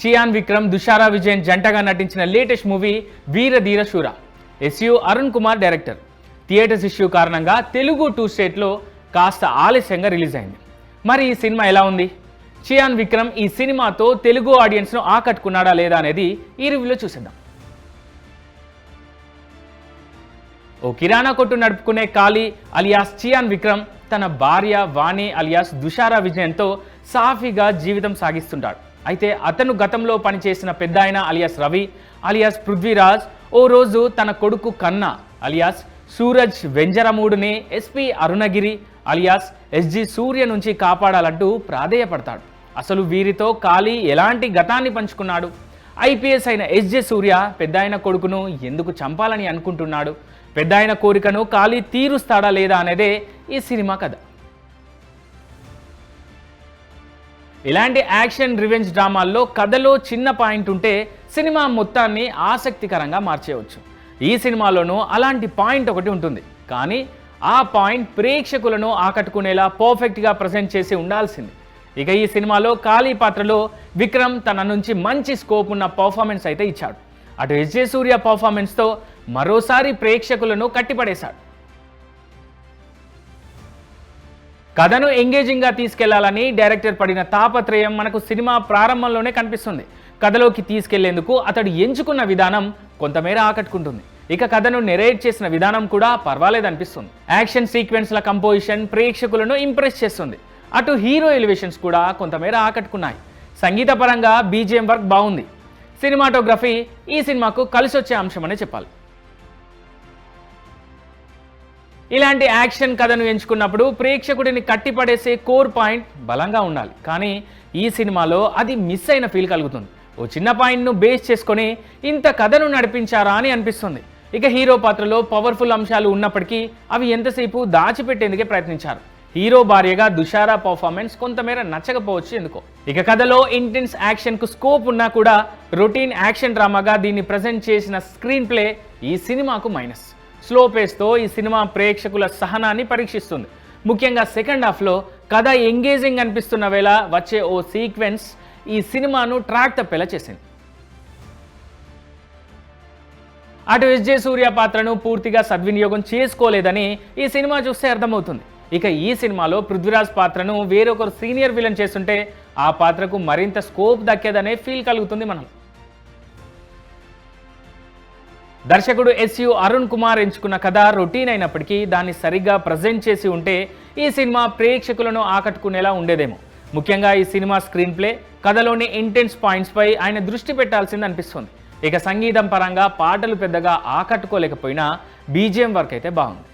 చియాన్ విక్రమ్ దుషారా విజయన్ జంటగా నటించిన latest movie Veeradheera Sura. SU Arun Kumar director. Theatres issue కారణంగా Telugu two స్టేట్లో కాస్త ఆలస్యంగా రిలీజ్ అయింది. మరి ఈ సినిమా ఎలా ఉంది? చియాన్ విక్రమ్ ఈ సినిమాతో తెలుగు ఆడియన్స్ను ఆకట్టుకున్నాడా లేదా అనేది ఈ రివ్యూలో చూసేద్దాం. ఓ కిరాణా కొట్టు నడుపుకునే కాళీ అలియాస్ చియాన్ విక్రమ్ తన భార్య వాణి అలియాస్ దుషారా విజయంతో సాఫీగా జీవితం సాగిస్తుంటాడు. అయితే అతను గతంలో పనిచేసిన పెద్ద ఆయన అలియాస్ రవి అలియాస్ పృథ్వీరాజ్ ఓ రోజు తన కొడుకు Kanna alias Suraj వెంజరమూడుని SP Arunagiri alias SJ Surya నుంచి కాపాడాలంటూ ప్రాధేయపడతాడు. అసలు వీరితో కాళీ ఎలాంటి గతాన్ని పంచుకున్నాడు? ఐపీఎస్ అయిన ఎస్జే సూర్య పెద్దాయన కొడుకును ఎందుకు చంపాలని అనుకుంటున్నాడు? పెద్దాయన కోరికను ఖాళీ తీరుస్తాడా లేదా అనేదే ఈ సినిమా కథ. ఇలాంటి యాక్షన్ రివెంజ్ డ్రామాల్లో కథలో చిన్న పాయింట్ ఉంటే సినిమా మొత్తాన్ని ఆసక్తికరంగా మార్చేయవచ్చు ఈ సినిమాలోనూ అలాంటి పాయింట్ ఒకటి ఉంటుంది. కానీ ఆ పాయింట్ ప్రేక్షకులను ఆకట్టుకునేలా పర్ఫెక్ట్గా ప్రజెంట్ చేసి ఉండాల్సింది. ఇక ఈ సినిమాలో కాళీ పాత్రలో విక్రమ్ తన నుంచి మంచి స్కోప్ ఉన్న పర్ఫార్మెన్స్ అయితే ఇచ్చాడు. అటు ఎస్జే సూర్య పర్ఫార్మెన్స్తో మరోసారి ప్రేక్షకులను కట్టిపడేశాడు. కథను ఎంగేజింగ్గా తీసుకెళ్ళాలని డైరెక్టర్ పడిన తాపత్రయం మనకు సినిమా ప్రారంభంలోనే కనిపిస్తుంది. కథలోకి తీసుకెళ్ళేందుకు అతడు ఎంచుకున్న విధానం కొంతమేర ఆకట్టుకుంటుంది. ఇక కథను నెరేట్ చేసిన విధానం కూడా పర్వాలేదనిపిస్తుంది. యాక్షన్ సీక్వెన్స్ల కంపోజిషన్ ప్రేక్షకులను ఇంప్రెస్ చేస్తుంది. అటు హీరో ఎలివేషన్స్ కూడా కొంతమేర ఆకట్టుకున్నాయి. సంగీతపరంగా బీజిఎం వర్క్ బాగుంది. సినిమాటోగ్రఫీ ఈ సినిమాకు కలిసొచ్చే అంశమనే చెప్పాలి. ఇలాంటి యాక్షన్ కథను ఎంచుకున్నప్పుడు ప్రేక్షకుడిని కట్టిపడేసే కోర్ పాయింట్ బలంగా ఉండాలి. కానీ ఈ సినిమాలో అది మిస్ అయిన ఫీల్ కలుగుతుంది. ఓ చిన్న పాయింట్ను బేస్ చేసుకొని ఇంత కథను నడిపించారా అని అనిపిస్తుంది. ఇక హీరో పాత్రలో పవర్ఫుల్ అంశాలు ఉన్నప్పటికీ అవి ఎంతసేపు దాచిపెట్టేందుకే ప్రయత్నించారు. హీరో భార్యగా దుషారా పర్ఫార్మెన్స్ కొంతమేర నచ్చకపోవచ్చు ఎందుకో. ఇక కథలో ఇంటెన్స్ యాక్షన్కు స్కోప్ ఉన్నా కూడా రొటీన్ యాక్షన్ డ్రామాగా దీన్ని ప్రజెంట్ చేసిన స్క్రీన్ ప్లే ఈ సినిమాకు మైనస్. స్లో పేస్తో ఈ సినిమా ప్రేక్షకుల సహనాన్ని పరీక్షిస్తుంది. ముఖ్యంగా సెకండ్ హాఫ్లో కథ ఎంగేజింగ్ అనిపిస్తున్న వేళ వచ్చే ఓ సీక్వెన్స్ ఈ సినిమాను ట్రాక్ తప్పేలా చేసింది. అటు ఎస్జే సూర్య పాత్రను పూర్తిగా సద్వినియోగం చేసుకోలేదని ఈ సినిమా చూస్తే అర్థమవుతుంది. ఇక ఈ సినిమాలో పృథ్వీరాజ్ పాత్రను వేరొకరు సీనియర్ విలన్ చేస్తుంటే ఆ పాత్రకు మరింత స్కోప్ దక్కేదనే ఫీల్ కలుగుతుంది మనం దర్శకుడు ఎస్యు అరుణ్ కుమార్ ఎంచుకున్న కథ రొటీన్ అయినప్పటికీ దాన్ని సరిగ్గా ప్రజెంట్ చేసి ఉంటే ఈ సినిమా ప్రేక్షకులను ఆకట్టుకునేలా ఉండేదేమో. ముఖ్యంగా ఈ సినిమా స్క్రీన్ ప్లే కథలోని ఇంటెన్స్ పాయింట్స్పై ఆయన దృష్టి పెట్టాల్సింది అనిపిస్తుంది. ఇక సంగీతం పరంగా పాటలు పెద్దగా ఆకట్టుకోలేకపోయినా బీజిఎం వర్క్ అయితే బాగుంది.